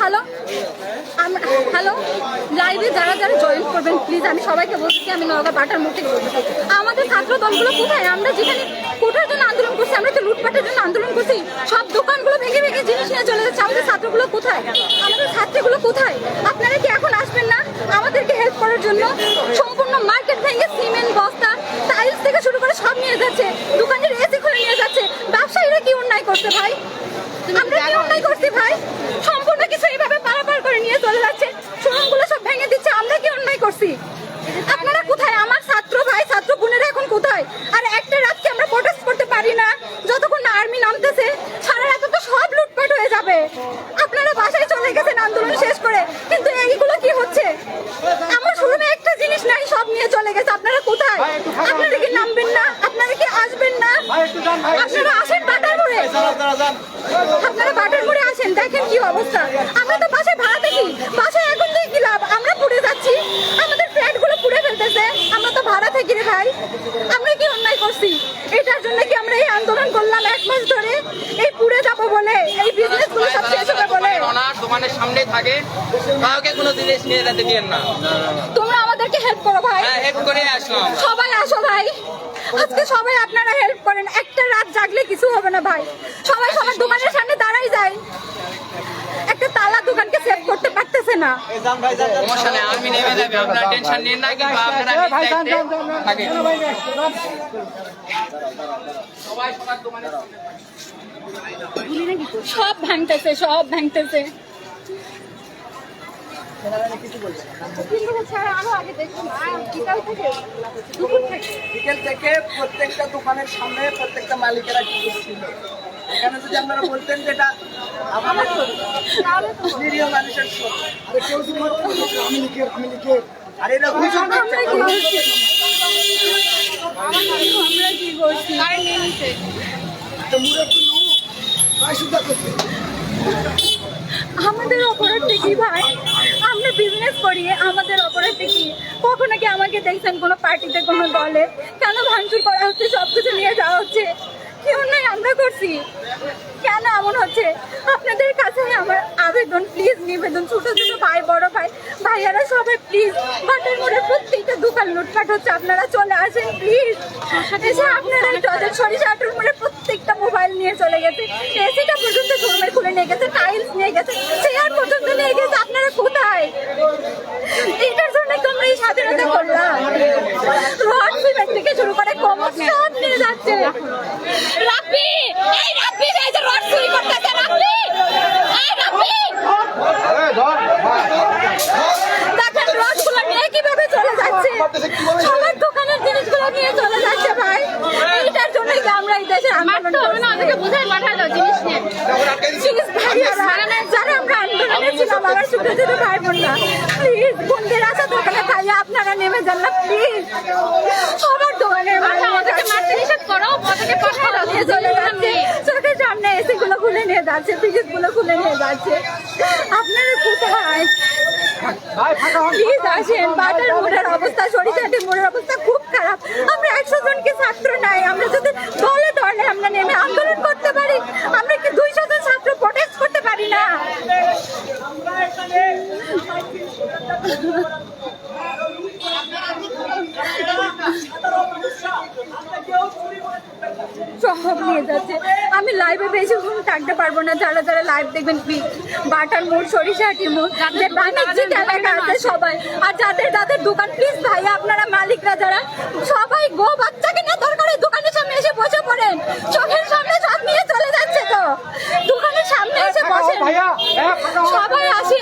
Hello? Hello? লাইভে যারা যারা জয়েন করবেন প্লিজ আমি সবাইকে বলছি, আমি নগর বাটার মুখ আমাদের ছাত্র দলগুলো কোথায়? আমরা যেখানে কোটার জন্য আন্দোলন করছি, আমরা তো লুটপাটের জন্য আন্দোলন করছি। সব দোকানগুলো ভেঙে ভেঙে জিনিস নিয়ে চলে যাচ্ছে। আমাদের ছাত্রগুলো কোথায়? আমাদের ছাত্রগুলো কোথায়? আপনারা কি এখন আসবেন না আমাদেরকে হেল্প করার জন্য? সম্পূর্ণ মার্কেট ভেঙে সিমেন্ট বস্তা টাইলস থেকে শুরু করে সব নিয়ে যাচ্ছে দোকানের এসি খুলে নিয়ে যাচ্ছে ব্যবসায়ীরা কি অন্যায় করছে ভাই? কি অন্যায় করছি ভাই সম্পূর্ণ কিছু এইভাবে পারাপার করে নিয়ে চলে যাচ্ছে শোরুমগুলো সব ভেঙে দিচ্ছে আমরা কি অন্যায় করছি আপনারা কোথায় আমার ছাত্র ভাই ছাত্র বোনেরা এখন কোথায় আর একটা রাতকে আমরা প্রোটেস্ট করতে পারি না যতক্ষণ না আর্মি নামতেছে সারা রাত তো সব লুটপাট হয়ে যাবে আপনারা বাসায় চলে গেছেন আন্দোলন শেষ করে কিন্তু এইগুলো কি হচ্ছে আমার শোরুমে একটা জিনিস নাই সব নিয়ে চলে গেছে আপনারা কোথায় আপনারা কি নামবেন না আপনারা কি আসবেন না আপনারা আসেন বাটার করে আপনারা বাটার করে আসেন দেখেন কি অবস্থা। আমরা তো বাসায় ভাড়া থাকি বাসায় এখন দিয়ে কি লাভ? আমরা পুড়ে যাচ্ছি। আমাদের ফ্ল্যাটগুলো পুড়ে ফেলতেছে। আমরা তো ভাড়া থাকি রে ভাই। আমরা কি অন্যায় করছি? এটার জন্য কি আমরা এই আন্দোলন করলাম এক মাস ধরে? এই পুড়ে যাব বলে এই বিজনেসগুলো সব শেষ হবে বলে। দোকানের সামনেই থাকে। কাউকে কোনো জিনিস নিয়ে যেতে দিয়েন না। তোমরা আমাদেরকে হেল্প করো ভাই। হ্যাঁ হেল্প করে আসলাম। সবাই আসো ভাই। আজকে সবাই আপনারা হেল্প করেন একটা রাত জাগলে কিছু হবে না ভাই সবাই সবার দোকানের সামনে দাঁড়াই যায় একটা তালা দোকানকে সেভ করতে পারতেছে না সমস্যা নেই আর্মি নেমে যাবে আপনারা টেনশন নিন না কিন্তু আপনারা নিজ দায়িত্বে থাকেন সবাই সবার দোকানে সব ভাঙতেছে সব ভাঙতেছে আরও আগে দেখুন আর বিকাল থেকে প্রত্যেকটা দোকানের সামনে প্রত্যেকটা মালিকেরা কিন্তু ছিল। এখানে যদি আপনারা বলতেন যে এটা আমাদের তাহলে তো নিরীহ মানুষের। আরে কেউ আমি লিখে আমি লিখে আর এরা হুজুর আমরা কি করছি। কি করছি। আমাদের অপরাধটা কি ভাই। আমরা বিজনেস করি আমাদের অপরাধটা কি? কখনো কি আমাকে দেখছেন কোনো পার্টিতে কোনো দলে? কেন ভাঙচুর করা হচ্ছে সব কিছু নিয়ে যাওয়া হচ্ছে? কি অন্যায় আমরা করছি? কেন এমন হচ্ছে? আপনাদের কাছে আমার আবেদন প্লিজ নিবেদন। ছোট ছোট ভাই বড় ভাই ভাইয়ারা সবাই প্লিজ বাটার মোড়ে প্রত্যেকটা দোকান লুটপাট হচ্ছে আপনারা চলে আসেন প্লিজ এসে আপনারা তাদের সরিষা আটুর মোড়ে প্রত্যেকটা মোবাইল নিয়ে চলে গেছে। এসিটা পর্যন্ত শোরুমে খুলে নিয়ে গেছে টাইলস নিয়ে গেছে চেয়ার পর্যন্ত নিয়ে গেছে আপনারা কোথায় এটার জন্য তো আমরা এই স্বাধীনতা করলাম রড সিমেন্ট থেকে শুরু করে কমর সব নিয়ে যাচ্ছে রাব্বি এই রাব্বি এই যে রড চুরি করতেছে রাব্বি এই রাব্বি দেখেন রডগুলো নিয়ে কীভাবে চলে যাচ্ছে সবার দোকানের জিনিসগুলো নিয়ে চলে যাচ্ছে ভাই। এইটার জন্যই আমরা এই দেশে হবে না পাঠালো জিনিস নিয়ে। প্লিজ যারা আমরা আন্দোলনে ছিলাম আমার ছোট ছোট ভাই বোনরা প্লিজ বোনদের আছে দোকানে ভাইয়া আপনারা নেমে যান না প্লিজ সবার দোকানের ভাই আমাদেরকে মারতে নিষেধ করো ওদেরকে পাঠায় নিয়ে চলে যাচ্ছে। চোখের সামনে এসি গুলো খুলে নিয়ে যাচ্ছে ফ্রিজগুলো খুলে নিয়ে যাচ্ছে। আপনারা কোথায় প্লিজ আসেন বাটার মোড়ের অবস্থা সরিষাটি মোড়ের অবস্থা খুব খারাপ। আমরা একশো জনকে ছাত্র নাই আমরা যদি দলে দলে আমরা নেমে আন্দোলন করতে পারি আমরা কি দুইশো জন ছাত্র প্রটেস্ট করতে পারি না? সব নিয়ে যাচ্ছে। লাইভে বেশিক্ষণ থাকতে পারব না। যারা যারা লাইভ দেখবেন বাটার মোড় সরিষাটি মোড় বাণিজ্যিক এলাকা আছে সবাই। আর যাদের যাদের দোকান প্লিজ ভাই আপনারা মালিকরা যারা সবাই গো বাচ্চাকে না দরকার দোকানের সামনে এসে বসে পড়েন। চোখের সামনে সব নিয়ে চলে যাচ্ছে তো। দোকানের সামনে এসে বসেন। সবাই আসে